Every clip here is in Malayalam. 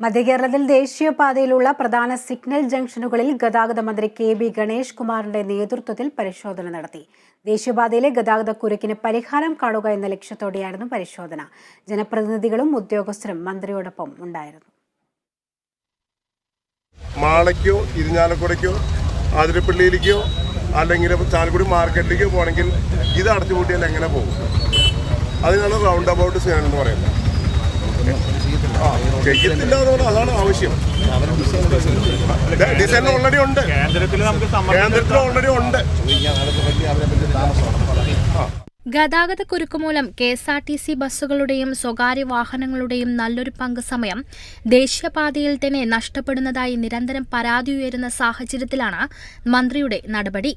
മധ്യകേരളത്തിൽ ദേശീയപാതയിലുള്ള പ്രധാന സിഗ്നൽ ജംഗ്ഷനുകളിൽ ഗതാഗത മന്ത്രി കെ ബി ഗണേഷ് കുമാറിന്റെ നേതൃത്വത്തിൽ പരിശോധന നടത്തി. ദേശീയപാതയിലെ ഗതാഗത കുരുക്കിന് പരിഹാരം കാണുക എന്ന ലക്ഷ്യത്തോടെയായിരുന്നു പരിശോധന. ജനപ്രതിനിധികളും ഉദ്യോഗസ്ഥരും മന്ത്രിയോടൊപ്പം ഉണ്ടായിരുന്നു. മാളയ്ക്കോ ഇരിഞ്ഞാലക്കുടയ്ക്കോ ആതിരപ്പള്ളിയിലേക്കോ അല്ലെങ്കിൽ ചാലക്കുടി മാർക്കറ്റിലേക്കോ പോകണമെങ്കിൽ ഇത് അടച്ചുപൂട്ടിയാൽ എങ്ങനെ പോകും? അതിനാണ് റൗണ്ട് അബൌട്ട് സ്കാൻ എന്ന് പറയുന്നത്. ചെയ്യത്തില്ല അതാണ് ആവശ്യം. ഡിസൈൻ ഓൾറെഡി ഉണ്ട്. കേന്ദ്രത്തിൽ ഓൾറെഡി ഉണ്ട്. ഗതാഗതക്കുരുക്ക് മൂലം K S R T C ബസ്സുകളുടെയും സ്വകാര്യ വാഹനങ്ങളുടെയും നല്ലൊരു പങ്ക് സമയം ദേശീയപാതയിൽ തന്നെ നഷ്ടപ്പെടുന്നതായി നിരന്തരം പരാതി ഉയരുന്ന സാഹചര്യത്തിലാണ് മന്ത്രിയുടെ നടപടി.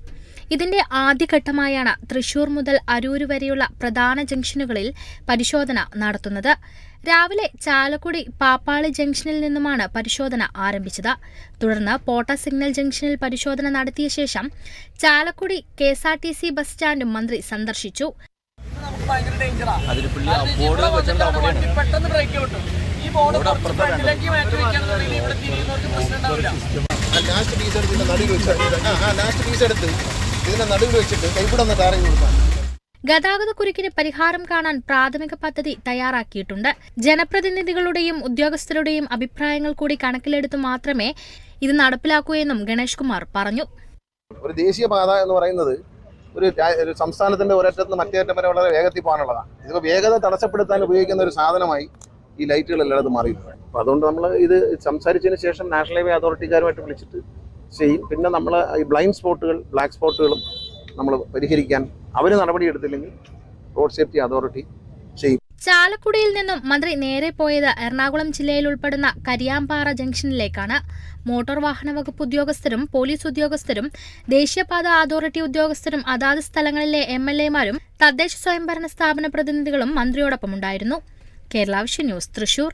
ഇതിന്റെ ആദ്യഘട്ടമായാണ് തൃശൂർ മുതൽ അരൂർ വരെയുള്ള പ്രധാന ജംഗ്ഷനുകളിൽ പരിശോധന നടത്തുന്നത്. രാവിലെ ചാലക്കുടി പാപ്പാളി ജംഗ്ഷനിൽ നിന്നുമാണ് പരിശോധന ആരംഭിച്ചത്. തുടർന്ന് പോട്ട സിഗ്നൽ ജംഗ്ഷനിൽ പരിശോധന നടത്തിയ ശേഷം Chalakudy K S R T C bus സ്റ്റാൻഡും മന്ത്രി സന്ദർശിച്ചു. ലാസ്റ്റ് പീസ് എടുത്ത്. ഇതിന്റെ നടുവിൽ വെച്ചിട്ട് ഇവിടെ ഒന്ന് ടാറിങ് കൊടുക്കാം. ഗതാഗത കുരുക്കിന് പരിഹാരം കാണാൻ പ്രാഥമിക പദ്ധതി തയ്യാറാക്കിയിട്ടുണ്ട്. ജനപ്രതിനിധികളുടെയും ഉദ്യോഗസ്ഥരുടെയും അഭിപ്രായങ്ങൾ കൂടി കണക്കിലെടുത്ത് മാത്രമേ ഇത് നടപ്പിലാക്കൂ എന്നും ഗണേഷ് കുമാർ പറഞ്ഞു. ഒരു ദേശീയ പാത എന്ന് പറയുന്നത് ഒരു സംസ്ഥാനത്തിന്റെ ഒരറ്റത്ത് മറ്റേ അറ്റം വരെ വളരെ വേഗത്തിൽ പോകാനുള്ളതാണ്. ഇതിപ്പോൾ വേഗത തടസ്സപ്പെടുത്താൻ ഉപയോഗിക്കുന്ന ഒരു സാധനമായി ഈ ലൈറ്റുകൾ എല്ലായിടത്തും മാറിയിട്ടുണ്ട്. അപ്പോൾ അതുകൊണ്ട് നമ്മൾ ഇത് സംസാരിച്ചതിന് ശേഷം നാഷണൽ ഹൈവേ അതോറിറ്റിക്കാരുമായിട്ട് വിളിച്ചിട്ട് ചെയ്യും. പിന്നെ നമ്മൾ ഈ ബ്ലൈൻഡ് സ്പോട്ടുകൾ ബ്ലാക്ക് സ്പോട്ടുകളും നമ്മൾ പരിഹരിക്കാൻ അവർ നടപടിയെടുത്തില്ലെങ്കിൽ റോഡ് സേഫ്റ്റി അതോറിറ്റി ചെയ്യും. ചാലക്കുടിയിൽ നിന്നും മന്ത്രി നേരെ പോയത് എറണാകുളം ജില്ലയിൽ ഉൾപ്പെടുന്ന കരിയാമ്പാറ ജംഗ്ഷനിലേക്കാണ്. മോട്ടോർ വാഹന വകുപ്പ് ഉദ്യോഗസ്ഥരും പോലീസ് ഉദ്യോഗസ്ഥരും ദേശീയപാത അതോറിറ്റി ഉദ്യോഗസ്ഥരും അതാത് സ്ഥലങ്ങളിലെ എം എൽ എമാരും തദ്ദേശ സ്വയംഭരണ സ്ഥാപന പ്രതിനിധികളും മന്ത്രിയോടൊപ്പമുണ്ടായിരുന്നു. Vision news Thrissur.